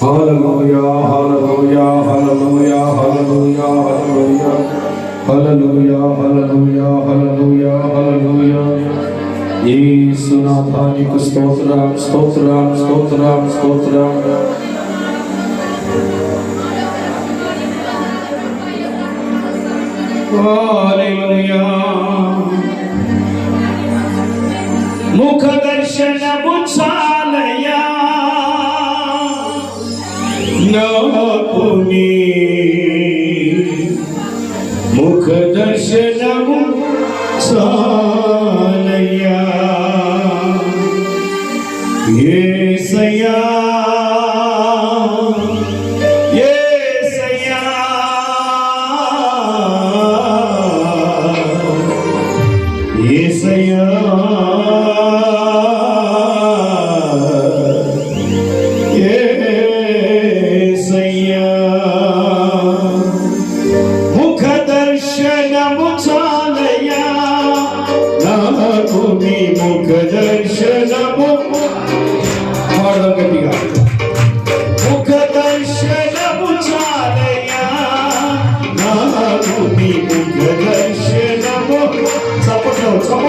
Hallelujah, hallelujah, hallelujah, hallelujah, hallelujah. Hallelujah, hallelujah, hallelujah, hallelujah. యేసునాథానికి స్తోత్రం స్తోత్రం స్తోత్రం స్తోత్రం મુખ દર્શન પૂછા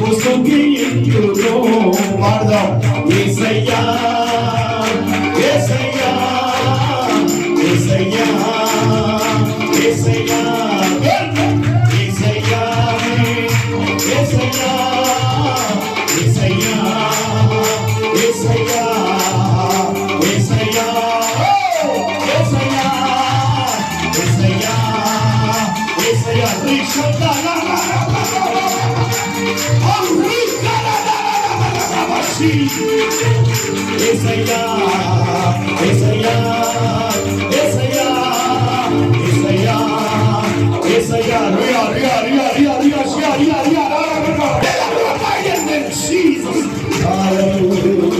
ముసుగి ఇందులో వాడదాం ఏసయ్యా ఏసయ్యా ఏసయ్యా ఏసయ్యా ఏసయ్యా ఏసయ్యా ఏసయ్యా రియా రియా రియా రియా రియా రియా రియా రియా Jesus. Hallelujah.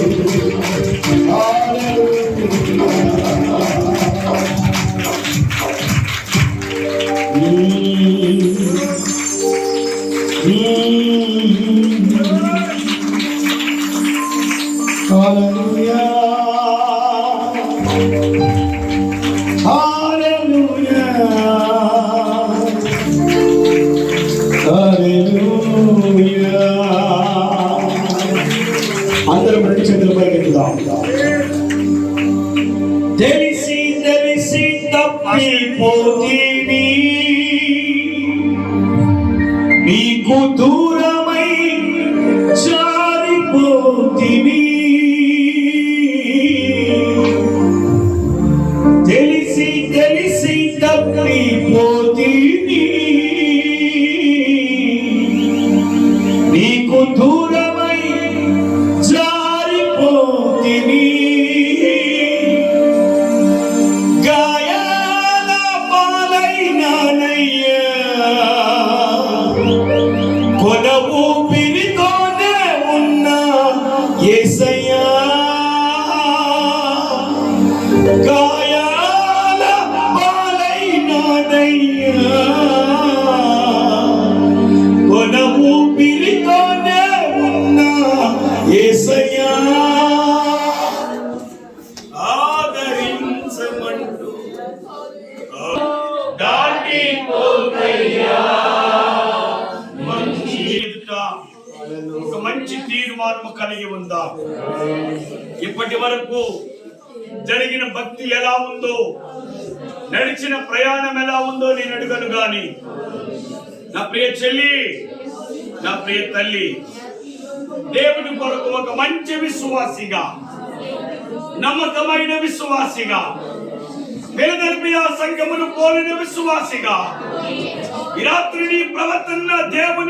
అందరం Daily ఒక మంచి తీర్మానం కలిగి ఉందా? ఇప్పటి వరకు జరిగిన భక్తి ఎలా ఉందో నడిచిన ప్రయాణం ఎలా ఉందో నేను అడుగను గాని నా ప్రియ చెల్లి నా ప్రియ తల్లి దేవుని కొరకు ఒక మంచి విశ్వాసిగా నమ్మకమైన విశ్వాసిగా ఫిలదెల్ఫియా సంఘమును పోలిన విశ్వాసిగా ఈ రాత్రి నీ ప్రవర్తన దేవుని